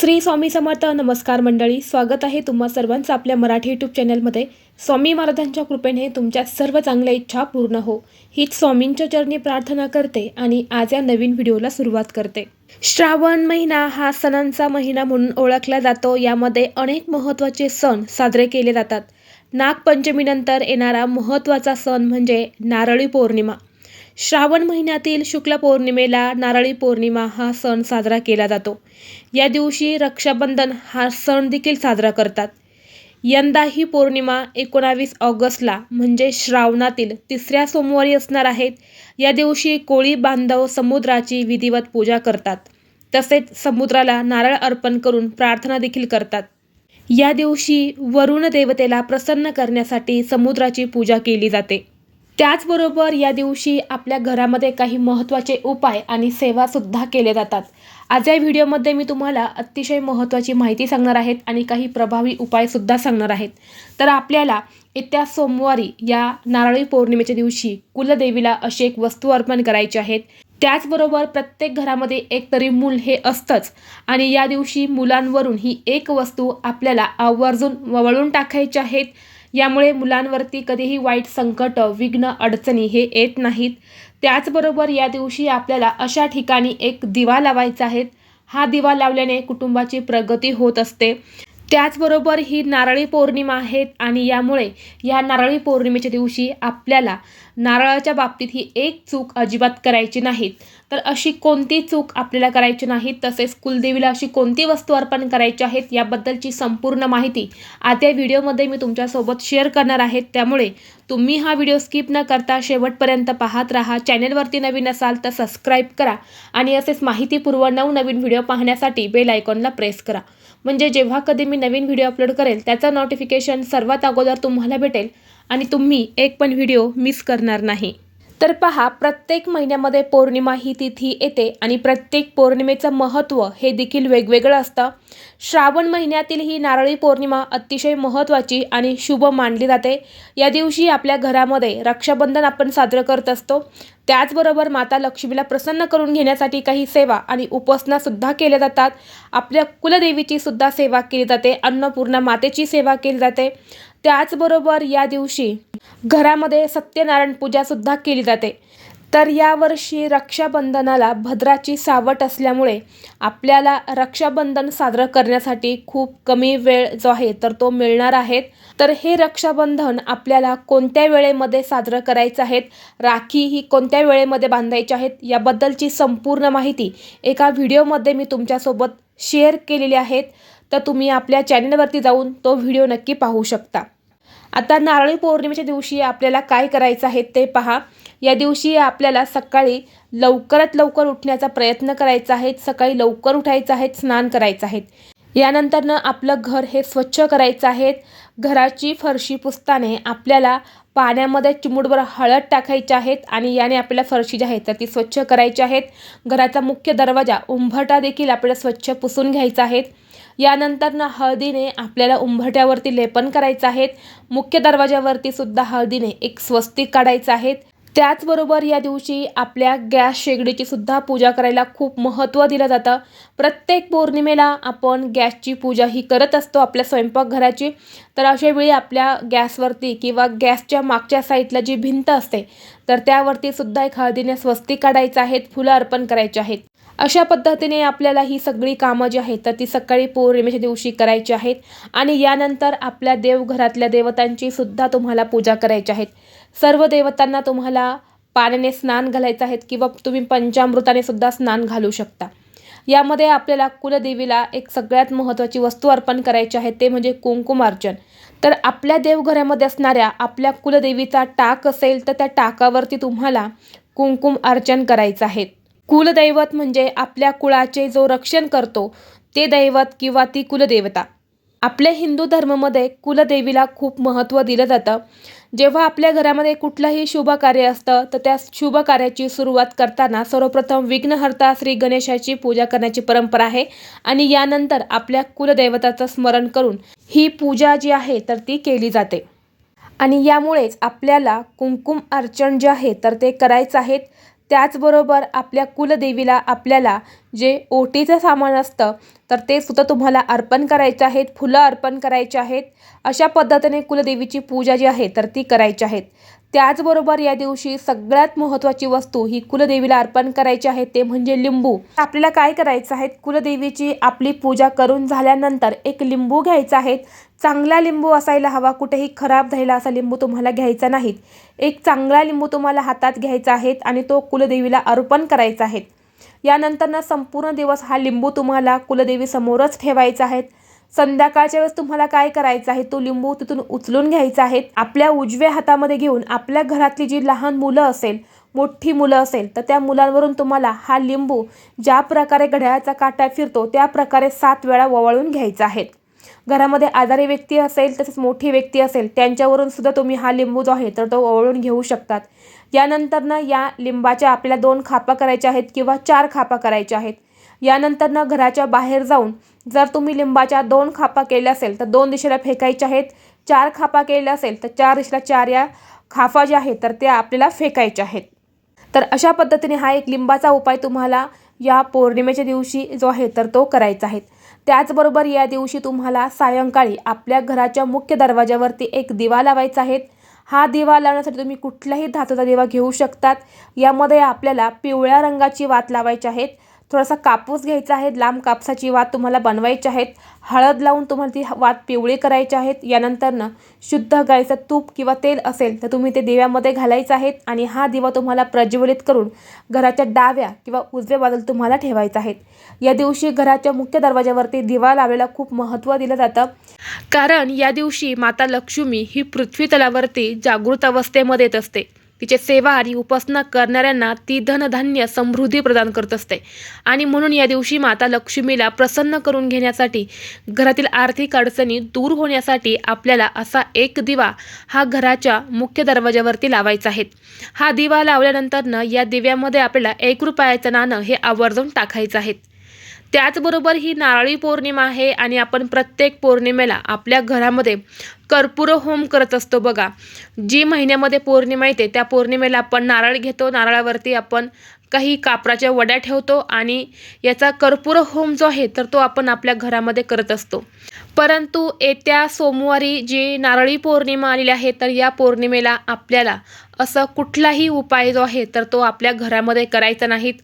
श्री स्वामी समर्थ नमस्कार मंडळी स्वागत आहे तुम्हा सर्वांचं आपल्या मराठी यूट्यूब चॅनलमध्ये स्वामी महाराजांच्या कृपेने तुमच्या सर्व चांगल्या इच्छा पूर्ण हो. हीच स्वामींच्या चरणी प्रार्थना करते आणि आज या नवीन व्हिडिओला सुरुवात करते. श्रावण महिना हा सणांचा महिना म्हणून ओळखला जातो. यामध्ये अनेक महत्त्वाचे सण साजरे केले जातात. नागपंचमीनंतर येणारा महत्त्वाचा सण म्हणजे नारळी पौर्णिमा. श्रावण महिन्यातील शुक्ल पौर्णिमेला नारळी पौर्णिमा हा सण साजरा केला जातो. या दिवशी रक्षाबंधन हा सण देखील साजरा करतात. यंदा ही पौर्णिमा एकोणावीस ऑगस्टला म्हणजे श्रावणातील तिसऱ्या सोमवारी असणार आहेत या दिवशी कोळी बांधव समुद्राची विधिवत पूजा करतात. तसेच समुद्राला नारळ अर्पण करून प्रार्थना देखील करतात. या दिवशी वरुण देवतेला प्रसन्न करण्यासाठी समुद्राची पूजा केली जाते. त्याचबरोबर या दिवशी आपल्या घरामध्ये काही महत्त्वाचे उपाय आणि सेवासुद्धा केले जातात. आज या व्हिडिओमध्ये मी तुम्हाला अतिशय महत्त्वाची माहिती सांगणार आहेत आणि काही प्रभावी उपायसुद्धा सांगणार आहेत. तर आपल्याला येत्या सोमवारी या नारळी पौर्णिमेच्या दिवशी कुलदेवीला अशी एक वस्तू अर्पण करायची आहेत त्याचबरोबर प्रत्येक घरामध्ये एक तरी मूल हे असतंच आणि या दिवशी मुलांवरून ही एक वस्तू आपल्याला आवर्जून वळून टाकायची आहेत यामुळे मुलांवरती कधीही वाईट संकट विघ्न अडचणी हे येत नाहीत. त्याचबरोबर या दिवशी आपल्याला अशा ठिकाणी एक दिवा लावायचा आहे. हा दिवा लावल्याने कुटुंबाची प्रगती होत असते. त्याचबरोबर ही नारळी पौर्णिमा आहेत आणि यामुळे या नारळी पौर्णिमेच्या दिवशी आपल्याला नारळाच्या बाबतीत ही एक चूक अजिबात करायची नाहीत. तर अशी कोणती चूक आपल्याला करायची नाही तसेच कुलदेवीला अशी कोणती वस्तू अर्पण करायची आहेत याबद्दलची संपूर्ण माहिती आज या व्हिडिओमध्ये मी तुमच्यासोबत शेअर करणार आहे. त्यामुळे तुम्ही हा व्हिडिओ स्किप न करता शेवटपर्यंत पाहत राहा. चॅनेलवरती नवीन असाल तर सबस्क्राईब करा आणि असेच माहितीपूर्व नवनवीन व्हिडिओ पाहण्यासाठी बेल आयकॉनला प्रेस करा. म्हणजे जेव्हा कधी मी नवीन व्हिडिओ अपलोड करेल त्याचं नोटिफिकेशन सर्वात अगोदर तुम्हाला भेटेल आणि तुम्ही एक पण व्हिडिओ मिस करणार नाही. तर पहा प्रत्येक महिन्यामध्ये पौर्णिमा ही तिथी येते आणि प्रत्येक पौर्णिमेचं महत्त्व हे देखील वेगवेगळं असतं. श्रावण महिन्यातील ही नारळी पौर्णिमा अतिशय महत्त्वाची आणि शुभ मानली जाते. या दिवशी आपल्या घरामध्ये रक्षाबंधन आपण साजरं करत असतो. त्याचबरोबर माता लक्ष्मीला प्रसन्न करून घेण्यासाठी काही सेवा आणि उपासनासुद्धा केल्या जातात. आपल्या कुलदेवीची सुद्धा सेवा केली जाते. अन्नपूर्णा मातेची सेवा केली जाते. त्याचबरोबर या दिवशी घरामध्ये सत्यनारायण पूजासुद्धा केली जाते. तर यावर्षी रक्षाबंधनाला भद्राची सावट असल्यामुळे आपल्याला रक्षाबंधन साजरं करण्यासाठी खूप कमी वेळ जो आहे तर तो मिळणार आहे. तर हे रक्षाबंधन आपल्याला कोणत्या वेळेमध्ये साजरं करायचं आहेत राखी ही कोणत्या वेळेमध्ये बांधायची आहेत याबद्दलची संपूर्ण माहिती एका व्हिडिओमध्ये मी तुमच्यासोबत शेअर केलेली आहेत तर तुम्ही आपल्या चॅनलवरती जाऊन तो व्हिडिओ नक्की पाहू शकता. आता नारळी पौर्णिमेच्या दिवशी आपल्याला काय करायचं आहे ते पहा. या दिवशी आपल्याला सकाळी लवकरात लवकर उठण्याचा प्रयत्न करायचा आहे. सकाळी लवकर उठायचं आहे स्नान करायचं आहे. यानंतरनं आपलं घर हे स्वच्छ करायचं आहे. घराची फरशी पुसताने आपल्याला पाण्यामध्ये चिमुडभर हळद टाकायची आहेत आणि याने आपल्याला फरशी जी आहे तर ती स्वच्छ करायची आहेत घराचा मुख्य दरवाजा उंभरटा देखील आपल्याला स्वच्छ पुसून घ्यायचा आहे. यानंतरनं हळदीने आपल्याला उंभरट्यावरती लेपन करायचं आहे मुख्य दरवाजावरती सुद्धा हळदीने एक स्वस्तिक काढायचं आहे त्याचबरोबर या दिवशी आपल्या गॅस शेगडीची सुद्धा पूजा करायला खूप महत्त्व दिलं जातं. प्रत्येक पौर्णिमेला आपण गॅसची पूजा ही करत असतो आपल्या स्वयंपाकघराची. तर अशावेळी आपल्या गॅसवरती किंवा गॅसच्या मागच्या साईडला जी भिंत असते तर त्यावरती सुद्धा एक हळदीने स्वस्ती काढायचं आहेत फुलं अर्पण करायची आहेत. अशा पद्धतीने आपल्याला ही सगळी कामं जी आहेत तर ती सकाळी पौर्णिमेच्या दिवशी करायची आहेत. आणि यानंतर आपल्या देवघरातल्या देवतांची सुद्धा तुम्हाला पूजा करायची आहेत. सर्व देवतांना तुम्हाला पाण्याने स्नान घालायचं आहेत किंवा तुम्ही पंचामृताने सुद्धा स्नान घालू शकता. यामध्ये आपल्याला कुलदेवीला एक सगळ्यात महत्त्वाची वस्तू अर्पण करायची आहे ते म्हणजे कुंकुमार्चन. तर आपल्या देवघरामध्ये असणाऱ्या आपल्या कुलदेवीचा टाक असेल तर त्या टाकावरती तुम्हाला कुंकुम अर्चन करायचं आहे. कुलदैवत म्हणजे आपल्या कुळाचे जो रक्षण करतो ते दैवत किंवा ती कुलदेवता. आपल्या हिंदू धर्मामध्ये कुलदेवीला खूप महत्त्व दिलं जातं. जेव्हा आपल्या घरामध्ये कुठलंही शुभ कार्य असतं तर त्या शुभ कार्याची सुरुवात करताना सर्वप्रथम विघ्नहर्ता श्री गणेशाची पूजा करण्याची परंपरा आहे आणि यानंतर आपल्या कुलदैवताचं स्मरण करून ही पूजा जी आहे तर ती केली जाते. आणि यामुळेच आपल्याला कुंकुम अर्चन जे आहे तर ते करायचं आहेत त्याचबरोबर आपल्या कुलदेवीला आपल्याला जे ओटीचं सामान असतं तर ते सुद्धा तुम्हाला अर्पण करायचं आहेत फुलं अर्पण करायचे आहेत. अशा पद्धतीने कुलदेवीची पूजा जी आहे तर ती करायची आहेत. त्याचबरोबर या दिवशी सगळ्यात महत्त्वाची वस्तू ही कुलदेवीला अर्पण करायची आहे ते म्हणजे लिंबू. आपल्याला काय करायचं आहे? कुलदेवीची आपली पूजा करून झाल्यानंतर एक लिंबू घ्यायचा आहे. चांगला लिंबू असायला हवा कुठेही खराब झालेला असा लिंबू तुम्हाला घ्यायचा नाहीत एक चांगला लिंबू तुम्हाला हातात घ्यायचा आहे आणि तो कुलदेवीला अर्पण करायचा आहे. यानंतर ना संपूर्ण दिवस हा लिंबू तुम्हाला कुलदेवीसमोरच ठेवायचा आहे. संध्याकाळच्या वेळेस तुम्हाला काय करायचं आहे? तो लिंबू तिथून उचलून घ्यायचा आहे. आपल्या उजव्या हातामध्ये घेऊन आपल्या घरातली जी लहान मुलं असेल मोठी मुलं असेल तर त्या मुलांवरून तुम्हाला हा लिंबू ज्या प्रकारे घड्याळाचा काटा फिरतो त्या प्रकारे सात वेळा ववाळून घ्यायचा आहे. घरामध्ये आजारी व्यक्ती असेल तसेच मोठी व्यक्ती असेल त्यांच्यावरून सुद्धा तुम्ही हा लिंबू जो आहे तर तो ओवळून घेऊ शकतात. यानंतरनं या लिंबाच्या आपल्याला दोन खापा करायच्या आहेत किंवा चार खापा करायच्या आहेत. यानंतरनं घराच्या बाहेर जाऊन जर तुम्ही लिंबाच्या दोन खापा केल्या असेल तर दोन दिशेला फेकायच्या आहेत चार खापा केल्या असेल तर चार दिशेला चार या खाफा ज्या आहेत तर त्या आपल्याला फेकायच्या आहेत. तर अशा पद्धतीने हा एक लिंबाचा उपाय तुम्हाला या पौर्णिमेच्या दिवशी जो आहे तर तो करायचा आहे. त्याचबरोबर या दिवशी तुम्हाला सायंकाळी आपल्या घराच्या मुख्य दरवाजावरती एक दिवा लावायचा आहे. हा दिवा लावण्यासाठी तुम्ही कुठलाही धातूचा दिवा घेऊ शकतात. यामध्ये आपल्याला पिवळ्या रंगाची वात लावायची आहेत थोडासा कापूस घ्यायचा आहे लांब कापसाची वात तुम्हाला बनवायची आहेत हळद लावून तुम्हाला ती वात पिवळी करायची आहेत यानंतरनं शुद्ध गाईचं तूप किंवा तेल असेल तर तुम्ही ते दिव्यामध्ये घालायचं आहेत आणि हा दिवा तुम्हाला प्रज्वलित करून घराच्या डाव्या किंवा उजव्या बाजूला तुम्हाला ठेवायचा आहेत. या दिवशी घराच्या मुख्य दरवाजावरती दिवा लावलेला खूप महत्त्व दिलं जातं. कारण या दिवशी माता लक्ष्मी ही पृथ्वी तलावरती जागृत अवस्थेमध्ये येत असते. तिचे सेवा आणि उपासना करणाऱ्यांना ती धनधान्य समृद्धी प्रदान करत असते. आणि म्हणून या दिवशी माता लक्ष्मीला प्रसन्न करून घेण्यासाठी घरातील आर्थिक अडचणी दूर होण्यासाठी आपल्याला असा एक दिवा हा घराच्या मुख्य दरवाजावरती लावायचा आहे. हा दिवा लावल्यानंतरनं या दिव्यामध्ये आपल्याला एक रुपयाचं नाणं हे आवर्जून टाकायचं आहे. त्याचबरोबर ही नारळी पौर्णिमा आहे आणि आपण प्रत्येक पौर्णिमेला आपल्या घरामध्ये कर्पूर होम करत असतो बघा. जी महिन्यामध्ये पौर्णिमा येते त्या पौर्णिमेला आपण नारळ घेतो. नारळावरती आपण काही कापराच्या वड्या ठेवतो आणि याचा कर्पूर होम जो आहे तर तो आपण आपल्या घरामध्ये करत असतो. परंतु येत्या सोमवारी जी नारळी पौर्णिमा आलेली आहे तर या पौर्णिमेला आपल्याला असं कुठलाही उपाय जो आहे तर तो आपल्या घरामध्ये करायचा नाहीत.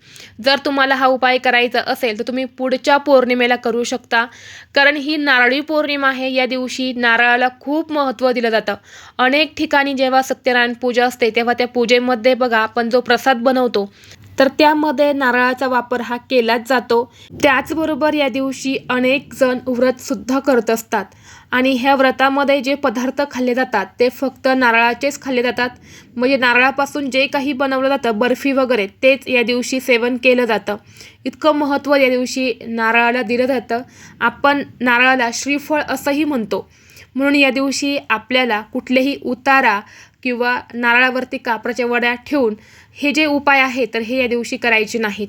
जर तुम्हाला हा उपाय करायचा असेल तर तुम्ही पुढच्या पौर्णिमेला करू शकता. कारण ही नारळी पौर्णिमा आहे या दिवशी नारळाला खूप महत्त्व दिलं जातं. अनेक ठिकाणी जेव्हा सत्यनारायण पूजा असते तेव्हा त्या पूजेमध्ये बघा आपण जो प्रसाद बनवतो तर त्यामध्ये नारळाचा वापर हा केलाच जातो. त्याचबरोबर या दिवशी अनेक जण व्रतसुद्धा करतो असतात. आणि ह्या व्रतामध्ये जे पदार्थ खाल्ले जातात ते फक्त नारळाचेच खाल्ले जातात. म्हणजे नारळापासून जे काही बनवलं जातं बर्फी वगैरे तेच या दिवशी सेवन केलं जातं. इतकं महत्त्व या दिवशी नारळाला दिलं जातं. आपण नारळाला श्रीफळ असंही म्हणतो. म्हणून या दिवशी आपल्याला कुठलेही उतारा किंवा नारळावरती कापराच्या वड्या ठेवून हे जे उपाय आहे तर हे या दिवशी करायचे नाहीत.